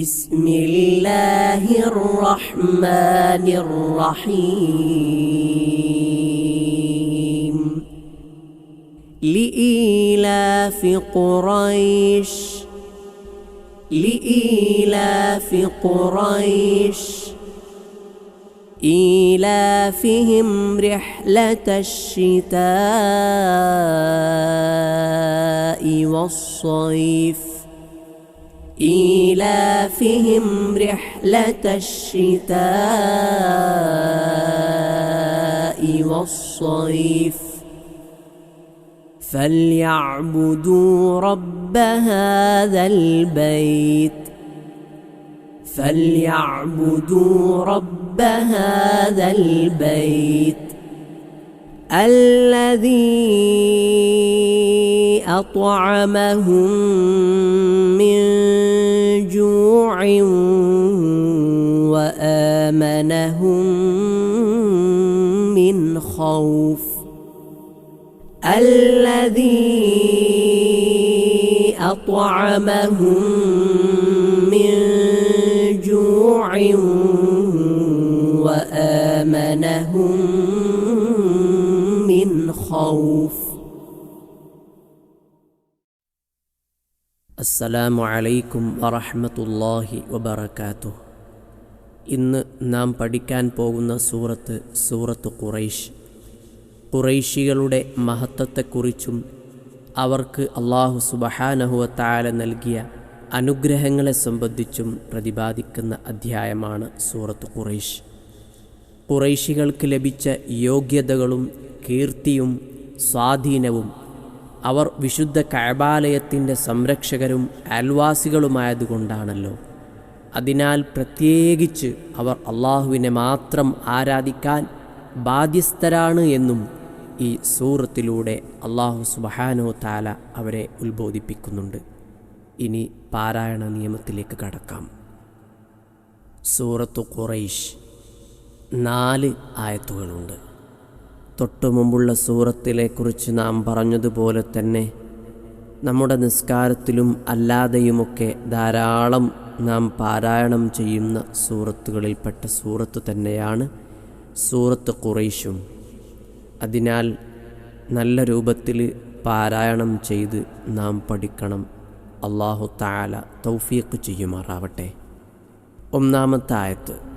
بسم الله الرحمن الرحيم. لإيلاف قريش لإيلاف قريش. إيلافهم رحلة الشتاء والصيف. إيلافهم رحلة الشتاء والصيف. فليعبدوا رب هذا البيت. فليعبدوا رب هذا البيت الذي أطعمهم من جوع وآمنهم من خوف. الذي أطعمهم من جوع وآمنهم من خوف. അസ്സലാമു അലൈക്കും വറഹ്മത്തുള്ളാഹി വബറകാതുഹു. ഇന്ന് നാം പഠിക്കാൻ പോകുന്ന സൂറത്ത് സൂറത്ത് ഖുറൈഷ് ഖുറൈശികളുടെ മഹത്വത്തെക്കുറിച്ചും അവർക്ക് അള്ളാഹു സുബഹാനഹുവ താല നൽകിയ അനുഗ്രഹങ്ങളെ സംബന്ധിച്ചും പ്രതിപാദിക്കുന്ന അധ്യായമാണ് സൂറത്ത് ഖുറൈഷ് ഖുറൈശികൾക്ക് ലഭിച്ച യോഗ്യതകളും കീർത്തിയും സ്വാധീനവും അവർ വിശുദ്ധ കഴബാലയത്തിന്റെ സംരക്ഷകരും അയൽവാസികളുമായതുകൊണ്ടാണല്ലോ. അതിനാൽ പ്രത്യേകിച്ച് അവർ അള്ളാഹുവിനെ മാത്രം ആരാധിക്കാൻ ബാധ്യസ്ഥരാണ് എന്നും ഈ സൂറത്തിലൂടെ അള്ളാഹു സുബഹാനോ താല അവരെ ഉത്ബോധിപ്പിക്കുന്നുണ്ട്. ഇനി പാരായണ നിയമത്തിലേക്ക് കടക്കാം. സൂറത്തു കുറൈഷ് നാല് ആയത്തുകളുണ്ട്. തൊട്ടു മുമ്പുള്ള സൂറത്തിലെക്കുറിച്ച് നാം പറഞ്ഞതുപോലെ തന്നെ നമ്മുടെ നിസ്കാരത്തിലും അല്ലാതെയുമൊക്കെ ധാരാളം നാം പാരായണം ചെയ്യുന്ന സൂറത്തുകളിൽപ്പെട്ട സൂറത്ത് തന്നെയാണ് സൂറത്ത് കുറേശും അതിനാൽ നല്ല രൂപത്തിൽ പാരായണം ചെയ്ത് നാം പഠിക്കണം. അള്ളാഹു താല തൗഫീഖ് ചെയ്യുമാറാവട്ടെ. ഒന്നാമത്തെ ആയത്ത്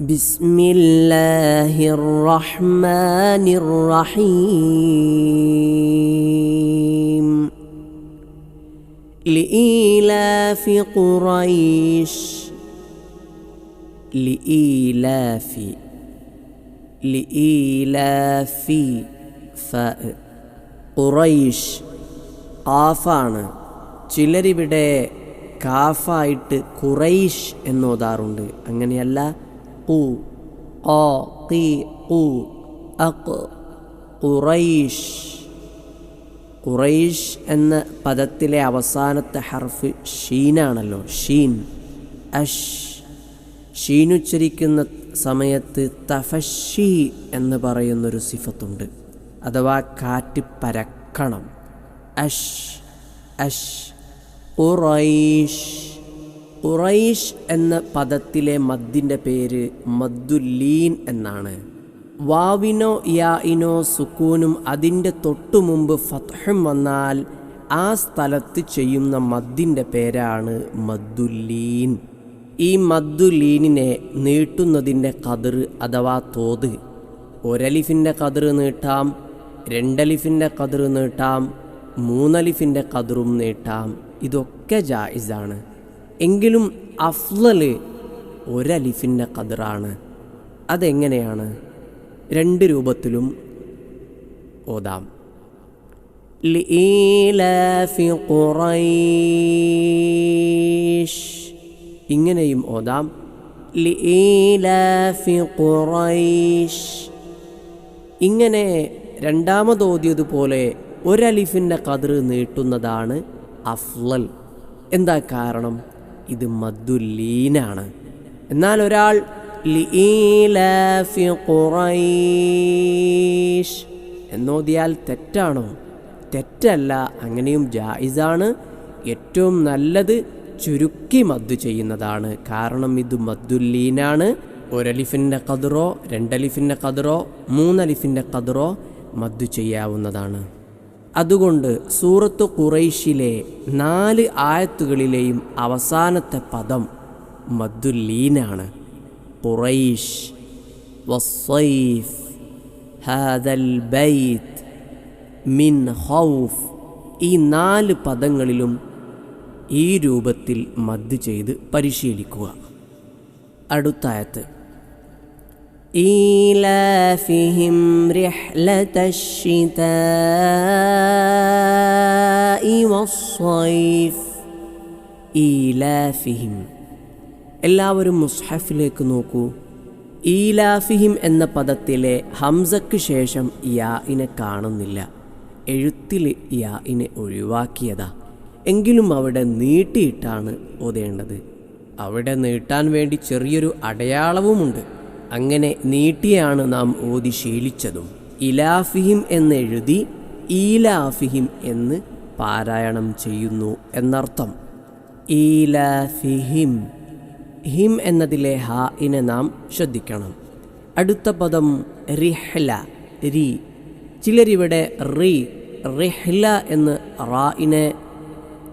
بسم الله الرحمن الرحيم لإيلاف قريش لإيلاف لإيلاف فاء ഖുറൈഷ് കാഫാണ് ചിലരിവിടെ കാഫായിട്ട് ഖുറൈഷ് എന്നോതാറുണ്ട് അങ്ങനെയല്ല قو قا قي قو أق ഖുറൈഷ് ഖുറൈഷ് എന്ന പദത്തിലെ അവസാനത്തെ ഹർഫ് ഷീനാണല്ലോ ഷീൻ അഷ് ഷീനുച്ചരിക്കുന്ന സമയത്ത് തഫഷി എന്ന് പറയുന്നൊരു സിഫത്തുണ്ട് അഥവാ കാറ്റ് പരക്കണം അഷ് അഷ് ഖുറൈഷ് ഖുറൈഷ് എന്ന പദത്തിലെ മദ്ദിന്റെ പേര് മദ്ദുല്ലീൻ എന്നാണ്. വാവിനോ യാഇനോ സുക്കൂനും അതിന്റെ തൊട്ടു മുമ്പ് ഫത്ഹും വന്നാൽ ആ സ്ഥലത്ത് ചെയ്യുന്ന മദ്ദിന്റെ പേരാണ് മദ്ദുല്ലീൻ. ഈ മദ്ദുലീനിനെ നീട്ടുന്നതിന്റെ കതിർ അഥവാ തോത്. ഒരലിഫിന്റെ കതിർ നീട്ടാം രണ്ടലിഫിന്റെ കതിർ നീട്ടാം മൂന്നലിഫിന്റെ കതിറും നീട്ടാം. ഇതൊക്കെ ജായിസാണ്. എങ്കിലും അഫ്ലൽ ഒരലിഫിന്റെ കതിറാണ് അതെങ്ങനെയാണ്? രണ്ട് രൂപത്തിലും ഓതാം. ഇങ്ങനെയും ഓതാം. ഇങ്ങനെ രണ്ടാമത് ഓതിയതുപോലെ ഒരലിഫിന്റെ കതിർ നീട്ടുന്നതാണ് അഫ്ലൽ. എന്താ കാരണം? ഇത് മദ്ദുല്ലീനാണ് എന്നാൽ ഒരാൾ ഖുറൈഷ് എന്നോതിയാൽ തെറ്റാണോ? തെറ്റല്ല അങ്ങനെയും ജായിസാണ്. ഏറ്റവും നല്ലത് ചുരുക്കി മദ്ദു ചെയ്യുന്നതാണ്. കാരണം ഇത് മദ്ദുല്ലീനാണ് ഒരലിഫിന്റെ കതിറോ രണ്ടലിഫിന്റെ കതിറോ മൂന്നലിഫിന്റെ കതിറോ മദ്ദു ചെയ്യാവുന്നതാണ്. അതുകൊണ്ട് സൂറത്ത് ഖുറൈഷിലെ നാല് ആയത്തുകളിലെയും അവസാനത്തെ പദം മദ്ദുല്ലീനാണ്. ഖുറൈഷ് വസ്സൈഫ് ഹാദൽ മിൻ ഹൗഫ് ഈ നാല് പദങ്ങളിലും ഈ രൂപത്തിൽ മദ് ചെയ്ത് പരിശീലിക്കുക. അടുത്തായത്ത് إيلافهم رحلة الشتاء والصيف ഈലാഫിഹിം എല്ലാവരും മുസ്ഹഫിലേക്ക് നോക്കൂ ഈലാഫിഹിം എന്ന പദത്തിലെ ഹംസക്ക് ശേഷം യാഇനെ കാണുന്നില്ല എഴുത്തിൽ യാഇനെ ഒഴിവാക്കിയതാ എങ്കിലും അവിടെ നീട്ടിയിട്ടാണ് ഓതേണ്ടത് അവിടെ നീട്ടാൻ വേണ്ടി ചെറിയൊരു അടയാളവുമുണ്ട് അങ്ങനെ നീട്ടിയാണ് നാം ഓതി ശീലിച്ചതും. ഇലാഫിഹിം എന്നെഴുതി ഈലാഫിഹിം എന്ന് പാരായണം ചെയ്യുന്നു എന്നർത്ഥം. ഈലാഫിഹിം. ഹിം എന്നതിലെ ഹ ഇനെ നാം ശ്രദ്ധിക്കണം. അടുത്ത പദം റിഹ്ല രി. ചിലരിവിടെ റി റിഹ്ല എന്ന് റാ ഇനെ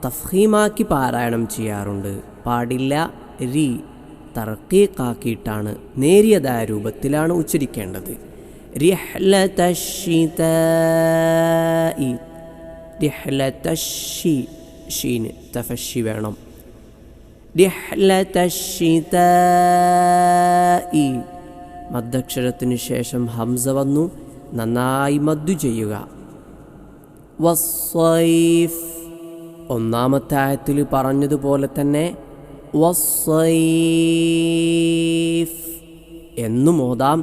തഫീമാക്കി പാരായണം ചെയ്യാറുണ്ട്. പാടില്ല രി. തർക്കീക്കാക്കിയിട്ടാണ് നേരിയതായ രൂപത്തിലാണ് ഉച്ചരിക്കേണ്ടത്. ഷീന് വേണം. മദ്ദക്ഷരത്തിനു ശേഷം ഹംസ വന്നു നന്നായി മദ്ദു ചെയ്യുക. ഒന്നാമത്തെ ആയത്തിൽ പറഞ്ഞതുപോലെ തന്നെ വസ്സൈഫ് എന്നും ഓതാം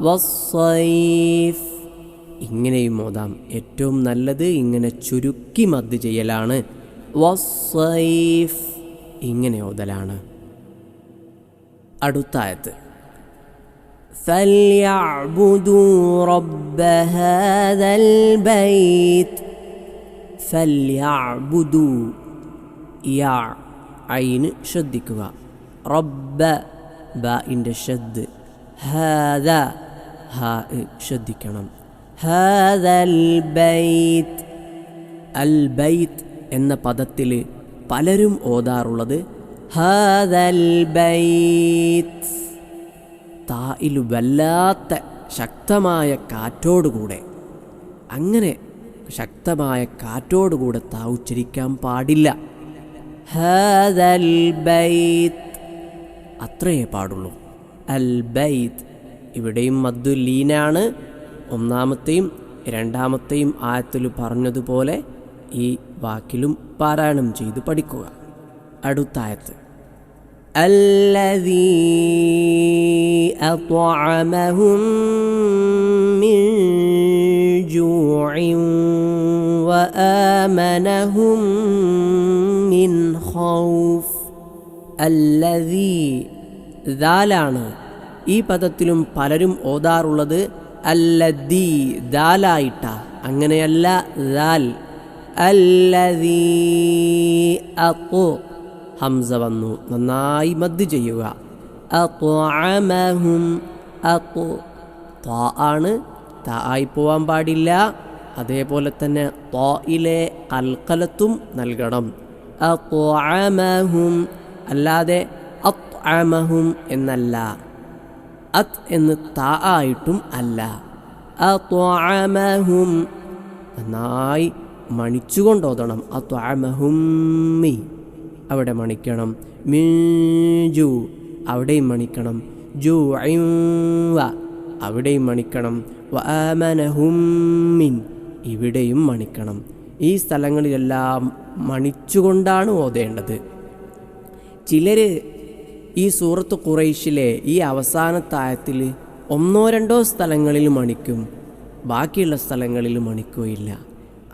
വസ്സൈഫ് ഇങ്ങനെയും ഓതാം ഏറ്റവും നല്ലത് ഇങ്ങനെ ചുരുക്കി മദ് ചെയ്യലാണ് വസ്സൈഫ് ഇങ്ങനെ ഓതലാണ് അടുത്തായത്ത് فليعبدوا رب هذا البيت فليعبدوا يع ഐന് ശ്രദ്ധിക്കുക. റബ്ബ ബിന്റെ ഷദ്. ഹാദ ഹാ ശ്രദ്ധിക്കണം. ഹാദൽ ബൈത്ത്. അൽ ബൈത്ത് എന്ന പദത്തിൽ പലരും ഓതാറുള്ളത് ഹാദൽ ബൈത്ത്. തായിൽ വല്ലാത്ത ശക്തമായ കാറ്റോടുകൂടെ അങ്ങനെ ശക്തമായ കാറ്റോടുകൂടെ താ ഉച്ചരിക്കാൻ പാടില്ല. ഹാദൽ ബൈത്ത് അത്രയേ പാടുള്ളൂ അൽ ബൈത്ത് ഇവിടെയും മദ്ദു ലീനാണ് ഒന്നാമത്തെയും രണ്ടാമത്തെയും ആയത്തിൽ പറഞ്ഞതുപോലെ ഈ വാക്കിലും പാരായണം ചെയ്ത് പഠിക്കുക അടുത്ത ആയത്ത് الذي أطعمهم من جوع وآمنهم من ഖൗഫ് അല്ലദീ ദാലാണ്. ഈ പദത്തിലും പലരും ഓതാറുള്ളത് അല്ലദീ ദാലായിട്ട. അങ്ങനെയല്ല ദാൽ. അല്ലദീ അത്തു ഹംസ വന്നു. നന്നായി മദ് ചെയ്യുക. അത്വാമഹും അത്തു ത്വാ ആണ്. തായി പോവാൻ പാടില്ല. അതേപോലെ തന്നെ ത്വായിലെ കൽക്കലത്തും നൽകണം. അത്വഅമഹും അല്ലാതെ അത് അത്അമഹും എന്നല്ല. അത് എന്ന് താ ആയിട്ടും അല്ല. അത്വാമഹും നന്നായി മണിച്ചുകൊണ്ടോതണം അത്വഅമഹുമ്മി അവിടെ മണിക്കണം. മീജു അവിടെയും മണിക്കണം. ജു അവിടെയും മണിക്കണം. വമനഹുമിൻ ഇവിടെയും മണിക്കണം. ഈ സ്ഥലങ്ങളിലെല്ലാം മണിച്ചുകൊണ്ടാണ് ഓതേണ്ടത്. ചിലർ ഈ സൂറത്ത് കുറൈശിലെ ഈ അവസാനത്തായത്തിൽ ഒന്നോ രണ്ടോ സ്ഥലങ്ങളിൽ മണിക്കും ബാക്കിയുള്ള സ്ഥലങ്ങളിൽ മണിക്കുകയില്ല.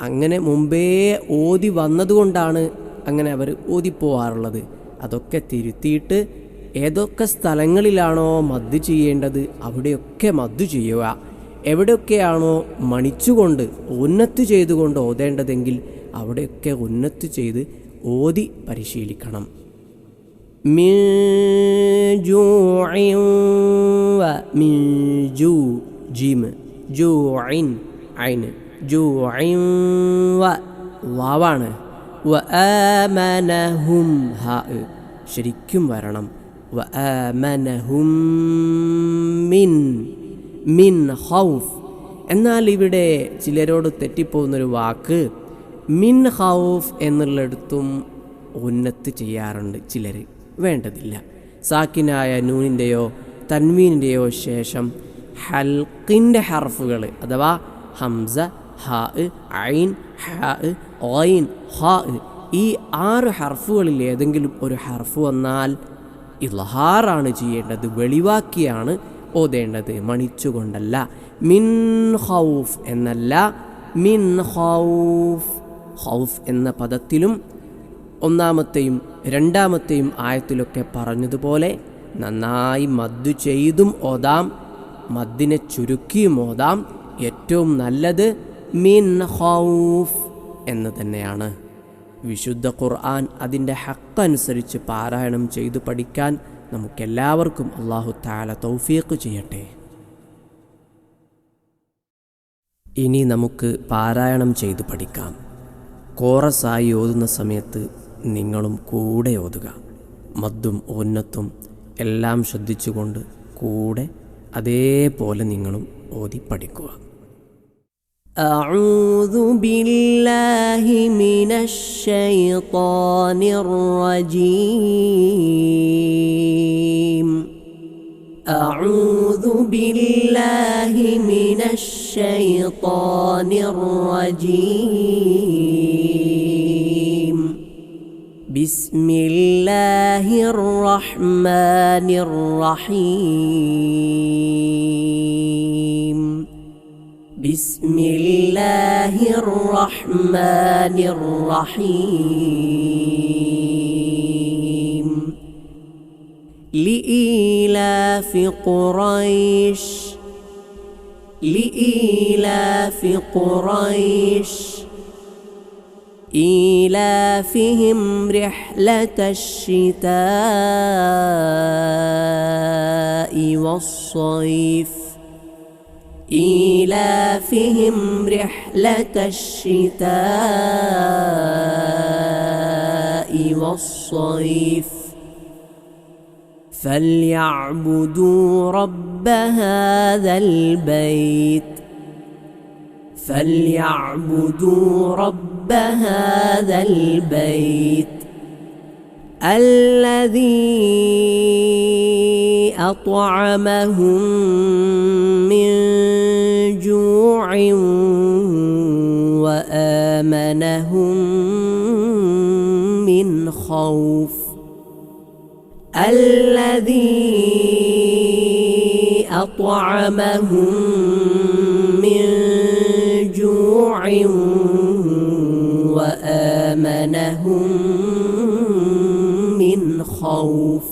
അങ്ങനെ മുമ്പേ ഓതി വന്നതുകൊണ്ടാണ് അങ്ങനെ അവർ ഓതിപ്പോവാറുള്ളത്. അതൊക്കെ തിരുത്തിയിട്ട് ഏതൊക്കെ സ്ഥലങ്ങളിലാണോ മദ് ചെയ്യേണ്ടത് അവിടെയൊക്കെ മദ് ചെയ്യുക. എവിടെയൊക്കെയാണോ മണിച്ചുകൊണ്ട് ഉന്നത്ത് ചെയ്തുകൊണ്ട് ഓതേണ്ടതെങ്കിൽ അവിടെയൊക്കെ ഉന്നത്ത് ചെയ്ത് ഓതി പരിശീലിക്കണം. വാവാണ്. ശരിക്കും വരണം. മിൻ മിൻ ഹൗഫ് എന്നാൽ ഇവിടെ ചിലരോട് തെറ്റിപ്പോകുന്നൊരു വാക്ക് മിൻ ഹൗഫ് എന്നുള്ളിടത്തും ഉന്നത്ത് ചെയ്യാറുണ്ട് ചിലർ വേണ്ടതില്ല. സാക്കിനായ നൂനിന്റെയോ തൻവീനിന്റെയോ ശേഷം ഹൽക്കിന്റെ ഹർഫുകൾ അഥവാ ഹംസ ഹ ഐൻ ഹ ഓയിൻ ഹ ഈ ആറ് ഹർഫുകളിൽ ഏതെങ്കിലും ഒരു ഹർഫ് വന്നാൽ ഇളഹാറാണ് ചെയ്യേണ്ടത് വെളിവാക്കിയാണ് ഓതേണ്ടത്. മണിച്ചുകൊണ്ടല്ല. മിൻ ഹൗഫ് എന്നല്ല മിൻ ഹൗഫ് ഹൗഫ് എന്ന പദത്തിലും ഒന്നാമത്തെയും രണ്ടാമത്തെയും ആയത്തിലൊക്കെ പറഞ്ഞതുപോലെ നന്നായി മദ്ദു ചെയ്തും ഓതാം മദ്ദിനെ ചുരുക്കിയും ഓതാം. ഏറ്റവും നല്ലത് മീൻ ഹൗഫ് എന്ന് തന്നെയാണ്. വിശുദ്ധ ഖുർആൻ അതിന്റെ ഹക്കനുസരിച്ച് പാരായണം ചെയ്തു പഠിക്കാൻ നമുക്കെല്ലാവർക്കും അള്ളാഹു താല തൗഫീഖ് ചെയ്യട്ടെ. ഇനി നമുക്ക് പാരായണം ചെയ്തു പഠിക്കാം. കോറസായി ഓതുന്ന സമയത്ത് നിങ്ങളും കൂടെ ഓതുക മദ്ദും ഓന്നത്തും എല്ലാം ശ്രദ്ധിച്ചുകൊണ്ട് കൂടെ അതേപോലെ നിങ്ങളും ഓതി പഠിക്കുക أعوذ بالله من الشيطان الرجيم أعوذ بالله من الشيطان الرجيم بسم الله الرحمن الرحيم. بسم الله الرحمن الرحيم. لإيلاف قريش. لإيلاف قريش. إيلافهم رحلة الشتاء والصيف. إيلافهم رحلة الشتاء والصيف. فليعبدوا رب هذا البيت. فليعبدوا رب هذا البيت الذي أطعمهم من جوع وآمنهم من خوف الذي أطعمهم من وآمنهم من خوف.